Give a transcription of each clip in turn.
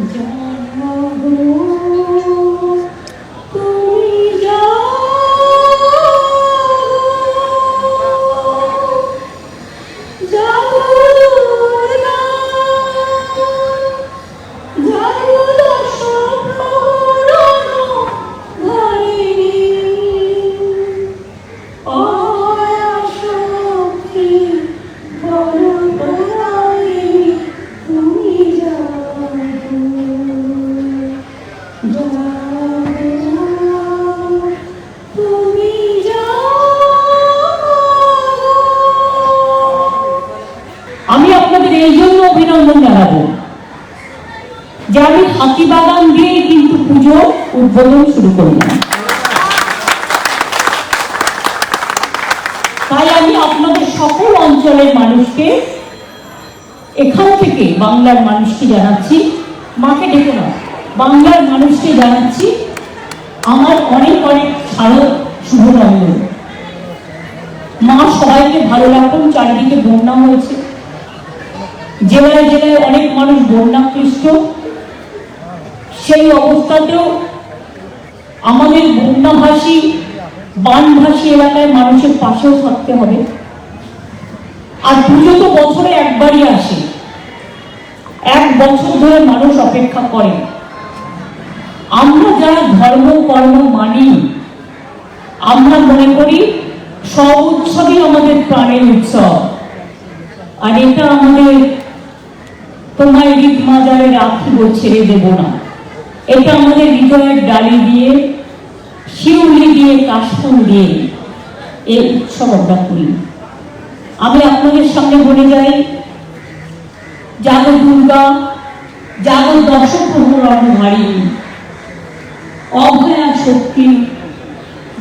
তুমি আমি আপনাদের এই জন্য অভিনন্দন জানাব। যে আমি হাতি বাগান দিয়ে কিন্তু পুজো উদ্বোধন শুরু করলাম। তাই আমি আপনাদের সকল অঞ্চলের মানুষকে এখান থেকে বাংলার মানুষকে জানাচ্ছি মাকে ডেকে না বাংলার মানুষকে জানাচ্ছি, আমার অনেক অনেক শারদ শুভনন্দন মা সবাইকে ভালো রাখুন, চারিদিকে বন্যা হয়েছে। জেলায় জেলায় অনেক মানুষ বন্যাকৃষ্ট সেই অবস্থাতেও আমাদের বন্যাভাসী, বানভাসী এলাকায় মানুষের পাশেও থাকতে হবে। আর পুজো তো বছরে বছর ধরে মানুষ অপেক্ষা করে। আমরা যারা ধর্ম, কর্ম মানি, আমরা মনে করি সব উৎসবই আমাদের প্রাণের উৎসব। আর এটা আমাদের তোমায় ঈদ মাজারে রাখিব ছেড়ে দেব না। এটা আমাদের হৃদয়ের ডালি দিয়ে, শিউলি দিয়ে, কাশফুল দিয়ে এই উৎসব আমরা করি। আমি আপনাদের সামনে বলে যাই জাগো দুর্গা জাগো দশক রণধারী অভয়া শক্তি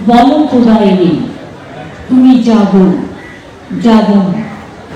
বল প্রদায়িনী তুমি জাগো জাগো।